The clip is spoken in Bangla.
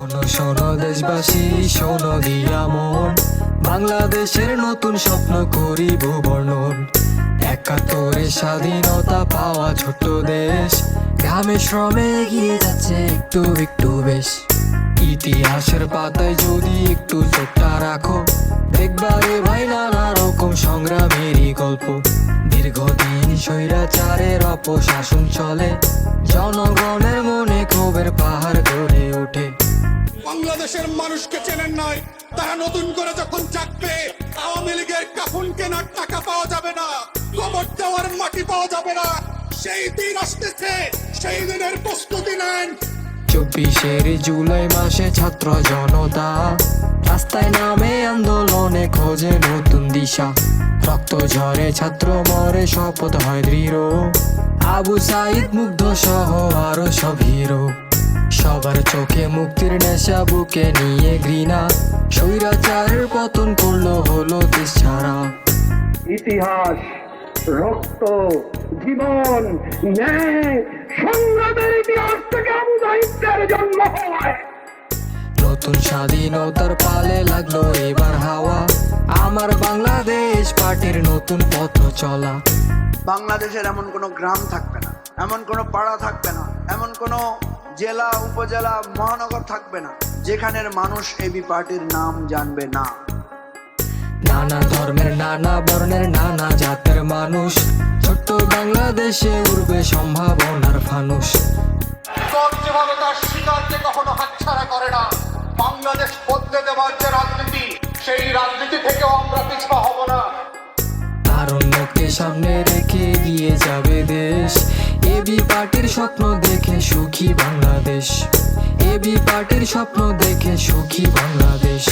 শোনো শোনো দেশবাসী, শোনো বাংলাদেশের নতুন স্বপ্ন করিব বর্ণন। একাত্তরে স্বাধীনতা পাওয়া ছোট্ট দেশ। গ্রামে শ্রমে এগিয়ে যাচ্ছে একটু একটু বেশ। ইতিহাসের পাতায় যদি একটু চোখটা রাখো দেখবারে ভাই নানা রকম সংগ্রামেরই গল্প। দীর্ঘদিন স্বৈরাচারের অপশাসন চলে, জনগণের মনে ক্ষোভের পাহাড় বাংলাদেশের মানুষকে চেনেন নাই। তারা নতুন করে যখন চাকবে, আওয়ামী লীগের কাফন কেনার টাকা পাওয়া যাবে না কবর দেওয়ার মাটি পাওয়া যাবে না। সেই দিন আসতেছে, সেই দিনের প্রস্তুতি নেন। চব্বিশের জুলাই মাসে ছাত্র জনতা, রাস্তায় নামে আন্দোলনে খোঁজে নতুন দিশা। রক্ত ঝরে ছাত্র মরে শপথ হয় দৃঢ়। আবু সাইদ মুগ্ধ সহ আরও সব হিরো। সবার চোখে মুক্তির নেশা বুকে নিয়ে ঘৃণা। স্বৈরাচারের পতন করল হলো দেশ ছাড়া। ইতিহাস রক্ত জীবন ন্যায় সংগ্রামের ইতিহাস থেকে আবু সাহিত্যের জন্ম হয়। নতুন স্বাধীনতার পালে লাগল এবার হাওয়া। আমার বাংলাদেশ পার্টির নতুন পথ চলা। বাংলাদেশের এমন কোনো গ্রাম থাকবে না এমন কোনো পাড়া থাকবে না এমন কোনো জেলা উপজেলা মহানগর থাকবে না। যেখানের মানুষ এবি পার্টির নাম জানবে না। নানা ধর্মের নানা বর্ণের নানা জাতের মানুষ। ছোট্ট বাংলাদেশে উড়বে সম্ভাবনার ফানুষ। যেভাবে তার শিকারকে কখনো হাতছাড়া করে না। বাংলাদেশ বদলে দেওয়ার যে রাজনীতি সেই রাজনীতি থেকেও আমরা পিছপা হব না। তারুণ্যকে সামনে রেখে এগিয়ে যাবে দেশ। এবি পার্টির স্বপ্ন সুখী বাংলাদেশ। এবি পার্টির স্বপ্ন দেখে সুখী বাংলাদেশ।